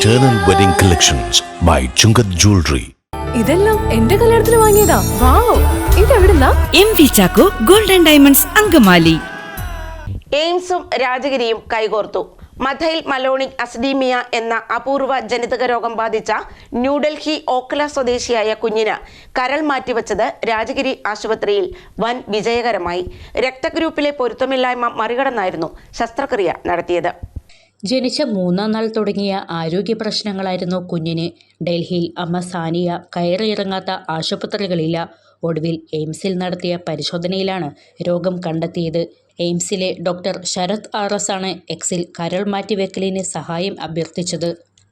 Eternal Wedding Collections by Chungath Jewelry. ഇതെല്ലാം എന്റെ കല്യാണത്തിന് വാങ്ങിയതാ. Wow ഇതെവിടുന്നാ M V Chacko golden diamonds Angamaly. എയിംസും രാജഗിരിയും കൈകോർത്തു. മഥൈൽ മലോണിക് അസ്ഡീമിയ എന്ന അപൂർവ ജനിതക രോഗം ബാധിച്ച ന്യൂഡൽഹി ഓക്ല സ്വദേശിയായ കുഞ്ഞിന് കരൾ മാറ്റിവെച്ചത് രാജഗിരി ആശുപത്രിയിൽ വൻ വിജയകരമായി. രക്തഗ്രൂപ്പിലെ പൊരുത്തമില്ലായ്മ മറികടന്നായിരുന്നു ശസ്ത്രക്രിയ നടത്തിയത്. ജനിച്ച മൂന്നാം നാൾ തുടങ്ങിയ ആരോഗ്യ പ്രശ്നങ്ങളായിരുന്നു കുഞ്ഞിന്. ഡൽഹിയിൽ അമ്മ സാനിയ കയറിയിറങ്ങാത്ത ആശുപത്രികളില്ല ഒടുവിൽ എയിംസിൽ നടത്തിയ പരിശോധനയിലാണ് രോഗം കണ്ടെത്തിയത്. എയിംസിലെ ഡോക്ടർ ശരത് ആർ എസ് ആണ് എക്സിൽ കരൾ മാറ്റിവെക്കലിന് സഹായം അഭ്യർത്ഥിച്ചത്.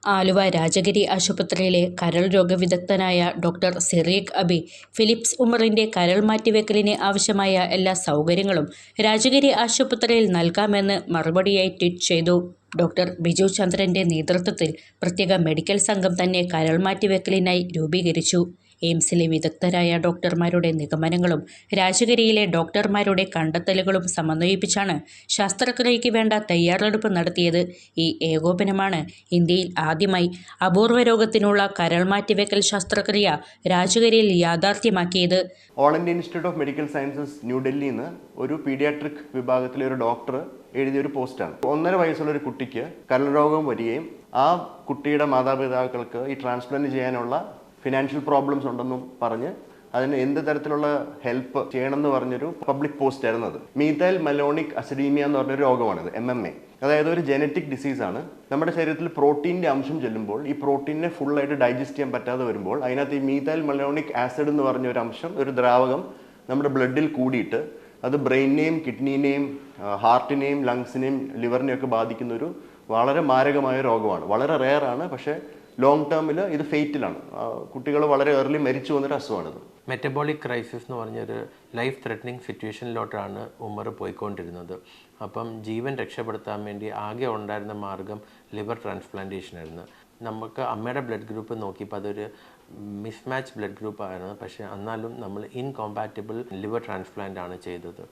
ആലുവ രാജഗിരി ആശുപത്രിയിലെ കരൾ രോഗവിദഗ്ധനായ ഡോക്ടർ സിറീഖ് അബി ഫിലിപ്സ് ഉമറിന്റെ കരൾ മാറ്റിവെക്കലിന് ആവശ്യമായ എല്ലാ സൗകര്യങ്ങളും രാജഗിരി ആശുപത്രിയിൽ നൽകാമെന്ന് മറുപടിയായി ട്വീറ്റ് ചെയ്തു. ഡോക്ടർ ബിജു ചന്ദ്രന്റെ നേതൃത്വത്തിൽ പ്രത്യേക മെഡിക്കൽ സംഘം തന്നെ കരൾ മാറ്റിവെക്കലിനായി രൂപീകരിച്ചു എയിംസിലെ വിദഗ്ധരായ ഡോക്ടർമാരുടെ നിഗമനങ്ങളും രാജഗിരിയിലെ ഡോക്ടർമാരുടെ കണ്ടെത്തലുകളും സമന്വയിപ്പിച്ചാണ് ശസ്ത്രക്രിയയ്ക്ക് വേണ്ട തയ്യാറെടുപ്പ് നടത്തിയത്. ഈ ഏകോപനമാണ് ഇന്ത്യയിൽ ആദ്യമായി അപൂർവ രോഗത്തിനുള്ള കരൾ മാറ്റിവെക്കൽ ശസ്ത്രക്രിയ രാജഗിരിയിൽ യാഥാർത്ഥ്യമാക്കിയത്. All India Institute of Medical Sciences ന്യൂഡൽഹിയിൽ നിന്ന് ഒരു പീഡിയാട്രിക് വിഭാഗത്തിലെ ഒരു ഡോക്ടർ എഴുതിയ ഒരു പോസ്റ്റാണ്. ഒന്നര വയസ്സുള്ള ഒരു കുട്ടിക്ക് കരൾ രോഗം വരികയും ആ കുട്ടിയുടെ മാതാപിതാക്കൾക്ക് ഈ ട്രാൻസ്പ്ലാന്റ് ചെയ്യാനുള്ള ഫിനാൻഷ്യൽ പ്രോബ്ലംസ് ഉണ്ടെന്നും പറഞ്ഞ് അതിന് എന്ത് തരത്തിലുള്ള ഹെൽപ്പ് ചെയ്യണമെന്ന് പറഞ്ഞൊരു പബ്ലിക് പോസ്റ്റ് ആയിരുന്നു അത്. മീതൈൽ മലോണിക് അസിഡീമിയ എന്ന് പറഞ്ഞൊരു രോഗമാണിത് എം എം എ അതായത് ഒരു ജനറ്റിക് ഡിസീസ് ആണ്. നമ്മുടെ ശരീരത്തിൽ പ്രോട്ടീന്റെ അംശം ചെല്ലുമ്പോൾ ഈ പ്രോട്ടീനെ ഫുള്ളായിട്ട് ഡൈജസ്റ്റ് ചെയ്യാൻ പറ്റാതെ വരുമ്പോൾ അതിനകത്ത് ഈ മീതൈൽ മലോണിക് ആസിഡ് എന്ന് പറഞ്ഞ ഒരു അംശം ഒരു ദ്രാവകം നമ്മുടെ ബ്ലഡിൽ കൂടിയിട്ട് അത് ബ്രെയിനിനെയും കിഡ്നീനെയും ഹാർട്ടിനെയും ലങ്സിനെയും ലിവറിനെയും ഒക്കെ ബാധിക്കുന്ന ഒരു വളരെ മാരകമായ രോഗമാണ്. വളരെ റെയർ ആണ് പക്ഷേ ലോങ് ടേമിൽ ഇത് ഫെയ്റ്റിലാണ് കുട്ടികൾ വളരെ ഏർലി മരിച്ചു പോകുന്നൊരു അസുഖമാണിത്. മെറ്റബോളിക് ക്രൈസിസ് എന്ന് പറഞ്ഞൊരു ലൈഫ് ത്രെറ്റനിങ് സിറ്റുവേഷനിലോട്ടാണ് ഉമർ പോയിക്കൊണ്ടിരുന്നത്. അപ്പം ജീവൻ രക്ഷപ്പെടുത്താൻ വേണ്ടി ആകെ ഉണ്ടായിരുന്ന മാർഗം ലിവർ ട്രാൻസ്പ്ലാന്റേഷൻ ആയിരുന്നു. നമുക്ക് അമ്മയുടെ ബ്ലഡ് ഗ്രൂപ്പ് നോക്കിയപ്പോൾ അതൊരു മിസ്മാച്ച് ബ്ലഡ് ഗ്രൂപ്പ് ആയിരുന്നു. പക്ഷേ എന്നാലും നമ്മൾ ഇൻകോമ്പാറ്റബിൾ ലിവർ ട്രാൻസ്പ്ലാന്റ് ആണ് ചെയ്തത്.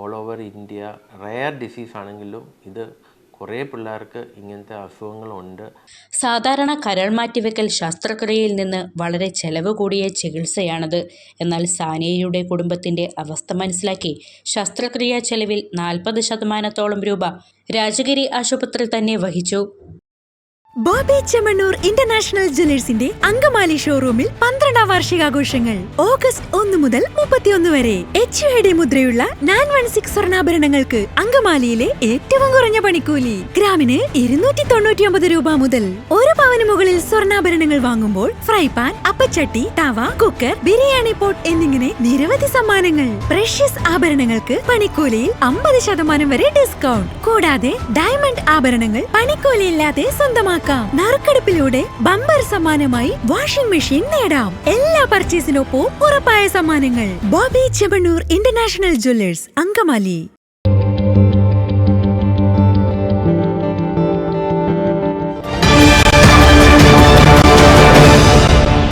All over India rare disease ആണെങ്കിലും ഇത് കുറേ പിള്ളേർക്ക് ഇങ്ങനത്തെ അസുഖങ്ങളുണ്ട്. സാധാരണ കരൾ മാറ്റിവെക്കൽ ശസ്ത്രക്രിയയിൽ നിന്ന് വളരെ ചെലവ് കൂടിയ ചികിത്സയാണത്. എന്നാൽ സാനിയയുടെ കുടുംബത്തിന്റെ അവസ്ഥ മനസ്സിലാക്കി ശസ്ത്രക്രിയാ ചെലവിൽ നാൽപ്പത് ശതമാനത്തോളം രൂപ രാജഗിരി ആശുപത്രി തന്നെ വഹിച്ചു. ബോബി ചെമ്മണ്ണൂർ ഇന്റർനാഷണൽ ജ്വല്ലേഴ്സിന്റെ അങ്കമാലി ഷോറൂമിൽ പന്ത്രണ്ടാം വാർഷികാഘോഷങ്ങൾ. ഓഗസ്റ്റ് ഒന്ന് മുതൽ മുപ്പത്തിയൊന്ന് വരെ. എച്ച് ഡി മുദ്രയുള്ള നയൻ വൺ സിക്സ് സ്വർണാഭരണങ്ങൾക്ക് അങ്കമാലിയിലെ ഏറ്റവും കുറഞ്ഞ പണിക്കൂലി. ഗ്രാമിന് ഇരുന്നൂറ്റി തൊണ്ണൂറ്റിയൊമ്പത് രൂപ മുതൽ. ഒരു പവന് മുകളിൽ സ്വർണാഭരണങ്ങൾ വാങ്ങുമ്പോൾ ഫ്രൈ പാൻ അപ്പച്ചട്ടി തവ കുക്കർ ബിരിയാണി പോട്ട് എന്നിങ്ങനെ നിരവധി സമ്മാനങ്ങൾ. പ്രഷ്യസ് ആഭരണങ്ങൾക്ക് പണിക്കൂലിയിൽ അമ്പത് ശതമാനം വരെ ഡിസ്കൗണ്ട് കൂടാതെ ഡയമണ്ട് ആഭരണങ്ങൾ പണിക്കൂലിയില്ലാതെ സ്വന്തമാക്കാം. നറുക്കെടുപ്പിലൂടെ ബമ്പർ സമ്മാനമായി വാഷിംഗ് മെഷീൻ നേടാം. എല്ലാ പർച്ചേസിനൊപ്പവും ഉറപ്പായ സമ്മാനങ്ങൾ. Boby Chemmanur international jewellers Angamaly.